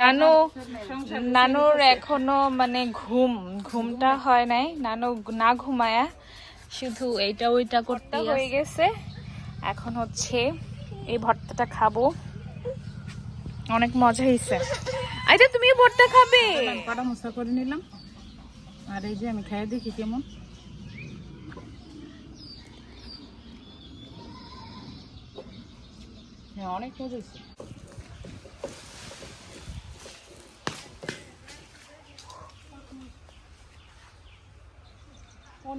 নানু নানুর এখনও মানে ঘুম ঘুমটা হয় নাই। নানু না ঘুমায়া শুধু এইটা ওইটা করতে হয়ে গেছে। এখন হচ্ছে এই ভর্তাটা খাব। অনেক মজা হয়েছে। আচ্ছা তুমি ভর্তা খাবে? কাটা মশলা করে নিলাম। আর এই যে আমি খেয়ে দেখি কেমন। হ্যাঁ অনেক মজা হয়েছে।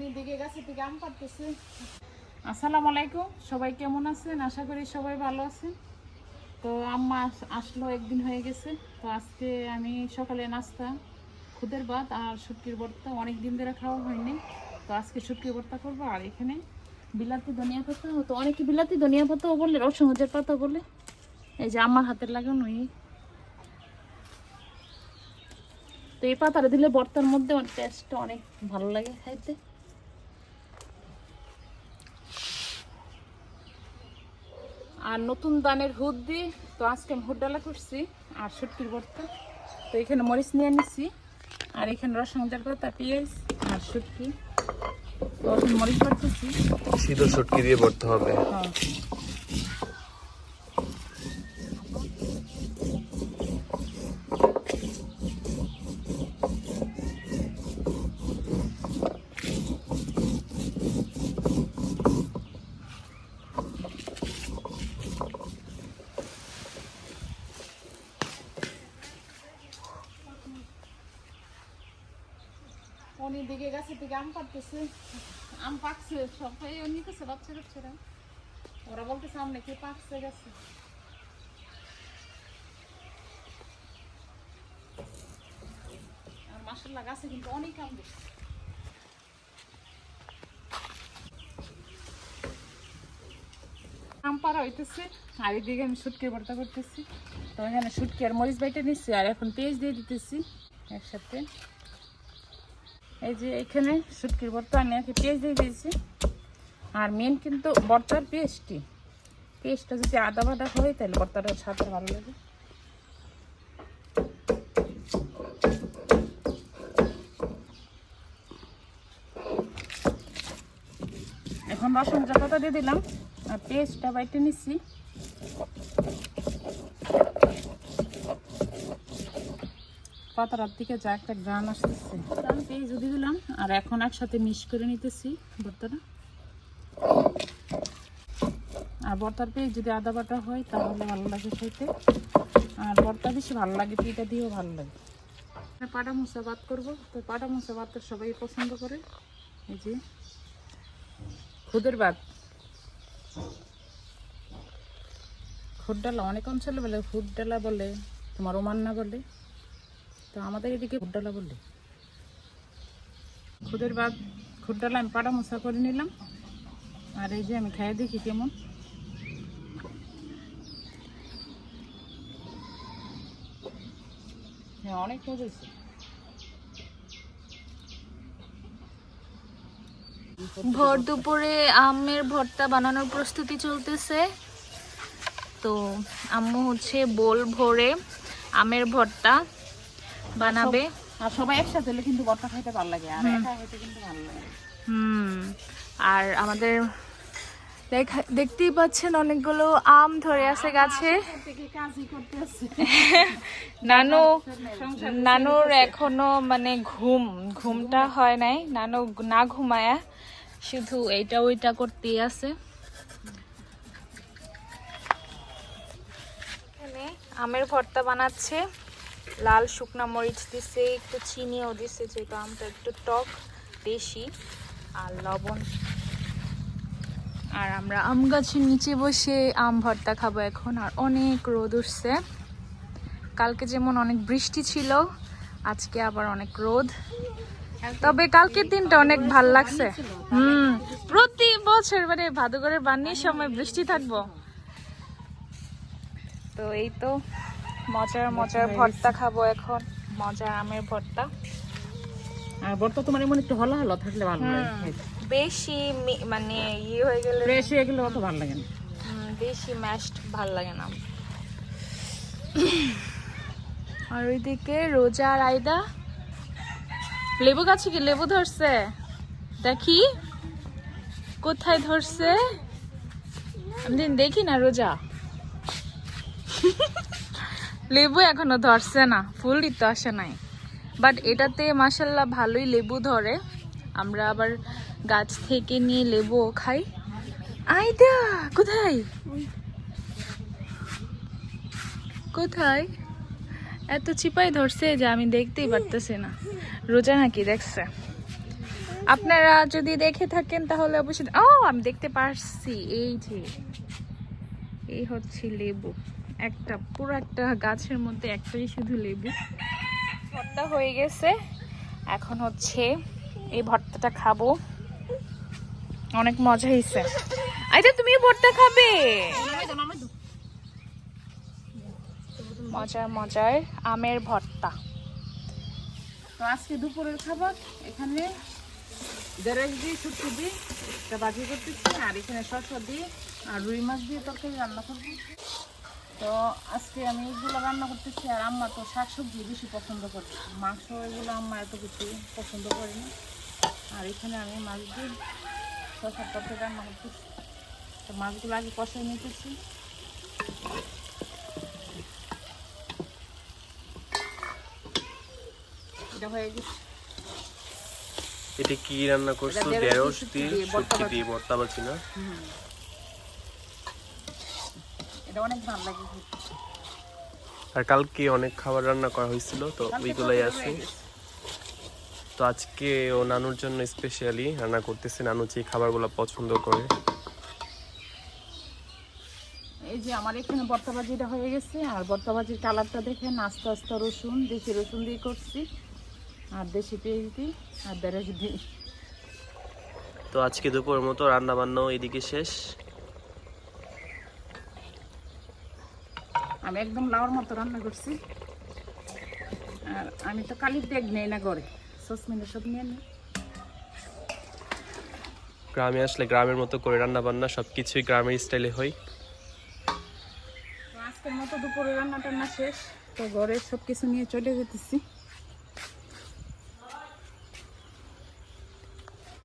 দিকে গাছে থেকে আম পাড়তেছে আসসালামু আলাইকুম। সবাই কেমন আছেন? আশা করি সবাই ভালো আছেন। তো আম্মা আস- আসলো, একদিন হয়ে গেছে। তো আজকে আমি সকালে নাস্তা, খুদের ভাত আর শুটকির ভর্তা। অনেক দিন ধরে খাওয়া হয়নি। তো আজকে শুটকির ভর্তা করব আর এখানে বিলাতি ধনিয়া পাতা। তো অনেকে বিলাতি ধনিয়া পাতাও বলে রসুন হজের পাতা বলে। এই যে আমার হাতের লাগানো এই তো এই পাতাটা দিলে ভর্তার মধ্যে টেস্টটা অনেক ভালো লাগে খাইতে। আর নতুন দানের হুদ দিয়ে তো আজকে আমি হুড ডালা করছি আর শুটকির ভর্তা। তো এখানে মরিচ নিয়ে নিছি আর এখানে রসঙ্গার পাতা পেঁয়াজ আর শুটকি। তো মরিচ ভর্তেছি। সিদ্ধ সুটকি দিয়ে পড়তে হবে। হ্যাঁ। অনেক দিকে গাছে থেকে আম পাড়তেছে। আম পাকছে সবাই নিতেছে বাচ্চা কাচ্চারা ওরা বলতেছে আম নাকি পাকছে, গেছে। আর মাসাল্লাহ গাছে কিন্তু অনেক আম দেখছি আম পাড়া হইতেছে, আর এদিকে আমি শুটকি ভর্তা করতেছি। তো এখানে শুটকি আর মরিচ বাইটা নিচ্ছি আর এখন পেঁয়াজ দিয়ে দিতেছি একসাথে। এই যে এখানে শুটকির ভর্তা আমি আগে পেঁয়াজ দিয়ে দিয়েছি। আর মেন কিন্তু ভর্তার পেস্টই। পেস্টটা যদি আদা বাদা হয়, তাহলে ভর্তাটা স্বাদটা ভালো লাগে। এখন রসুন চাপাতা দিয়ে দিলাম, আর পেস্টটা বাইটে নিচ্ছি পাতার দিকে যা একটা গান আসতেছে। আমি পেঁয়াজ দিয়ে দিলাম আর এখন একসাথে মিক্স করে নিতেছি ভর্তাটা। আর ভর্তার পেঁয়াজ যদি আদা বাটা হয়, তাহলে ভালো লাগে খেতে। আর ভর্তা বেশি ভালো লাগে, পিঠা দিয়েও ভালো লাগে। পাটা মুসা ভাত করব। তো পাটা মুসা ভাত সবাই পছন্দ করে। এই যে, খুদের ভাত। খুদ ডালা, অনেক অঞ্চলে বলে, খুদ ডালা বলে, তোমার ওমান্না বলে। তো আমাদের এদিকে খুড্ডালা বললে। খুদের বাদ খুড্ডালা আমি পাড়া মশা করে নিলাম। আর এই যে আমি খেয়ে দেখি কেমন। হ্যাঁ অনেক ভর দুপুরে আমের ভর্তা বানানোর প্রস্তুতি চলতেছে। তো আম্মু হচ্ছে বোল ভরে আমের ভর্তা। বানাবে। আর সবাই একসাথে হলে কিন্তু বর্তা খাইতে ভালো লাগে আর একা হইতে কিন্তু ভালো লাগে। হুম। আর আমাদের দেখা- দেখতেই পাচ্ছেন অনেকগুলো আম ধরে আছে গাছে। নানু নানুর এখনও মানে ঘুম ঘুমটা হয় নাই। নানু না ঘুমায়া শুধু এইটা ওইটা করতেই আছে। আমের ভর্তা বানাচ্ছে। লাল শুকনা মরিচ দিছে, একটু চিনিও দিছে, যেহেতু আমটা একটু টক বেশি আর লবণ। আর আমরা আম গাছের নিচে বসে আম ভর্তা খাব এখন, আর অনেক রোদ উঠছে। কালকে যেমন অনেক বৃষ্টি ছিল, আজকে আবার অনেক রোদ। তবে কালকের দিনটা অনেক ভালো লাগছে। হুম, প্রতি বছর মানে ভাদুগরের বান্নির সময় বৃষ্টি থাকব। তো এই তো। মজার মজার ভর্তা খাব এখন। মজার আমের ভর্তা। আর বর্তা তোমার এমন একটু হলা হলা থাকলে ভালো লাগে বেশি মানে ইয়ে হয়ে গেলে ফ্রেশ হয়ে গেলে অত ভালো লাগে না। বেশি ম্যাশড ভালো লাগে না। আর ওইদিকে রোজা আর আয়দা। লেবু গাছে কি লেবু ধরছে? দেখি। কোথায় ধরছে? আমি দেখি না রোজা। লেবু এখনও ধরছে না ফুলই তো আসে নাই। বাট এটাতে মাসাল্লাহ ভালোই লেবু ধরে। আমরা আবার গাছ থেকে নিয়ে লেবুও খাই। আইদা, কোথায়? কোথায়? এত চিপাই ধরছে যে আমি দেখতেই পারতেছি না। রোজা নাকি দেখছে। আপনারা যদি দেখে থাকেন তাহলে অবশ্যই ও, আমি দেখতে পারছি, এই যে। এই হচ্ছে লেবু। একটা পুরো একটা গাছের মধ্যে একটাই শুধু লেবু। ভর্তা হয়ে গেছে। এখন হচ্ছে এই ভর্তাটা খাব। অনেক মজা হয়েছে। আচ্ছা তুমিও ভর্তা খাবে? মজার মজার আমের ভর্তা। তো আজকে দুপুরের খাবার এখানে। দেড়েক দিয়ে শুটকি দিয়ে একটা বাজি করতেছি আর এখানে শসা দিয়ে আর রুই মাছ দিয়ে তরকারি রান্না করব। তো আজকে আমি এগুলো রান্না করতেছি, আর আম্মা তো শাকসবজি বেশি পছন্দ করে মাংস এগুলো আম্মা এত কিছু পছন্দ করে না। আর এখানে আমি মাছ দিয়ে শসার তরকারি রান্না করতেছি। তো মাছগুলো আগে কষাই নিতেছি। এটা হয়ে গেছে। এটা কি রান্না করছ? ঢেঁড়স দিয়ে দিয়ে ভর্তা শুটকি বাজি। দিয়ে ভর্তা বাজি না? এটা অনেক ভালো লাগে আর কালকে অনেক খাবার রান্না করা হয়েছিল তো ওইগুলাই আছে। তো আজকে ও নানুর জন্য স্পেশালি রান্না করতেছে নানু যে খাবারগুলো পছন্দ করে। এই যে আমার এখানে বর্তাবাজিটা হয়ে গেছে আর বর্তাবাজির কালারটা দেখেন আস্তে আস্তে রসুন দেশি রসুন দিয়ে করছি। দিই তো আজকে দুপুরের মতো রান্না বান্নাও এদিকে শেষ। আমি একদম লাউর মতো রান্না করছি। আর আমি তো কালির ডেক নেই না ঘরে। সসমিনে সব নিয়ে নিই গ্রামে আসলে গ্রামের মতো করে রান্না বান্না সব কিছুই গ্রামের স্টাইলে হয়। আজকের মতো দুপুরে রান্না টান্না শেষ। তো ঘরে সব কিছু নিয়ে চলে যেতেছি।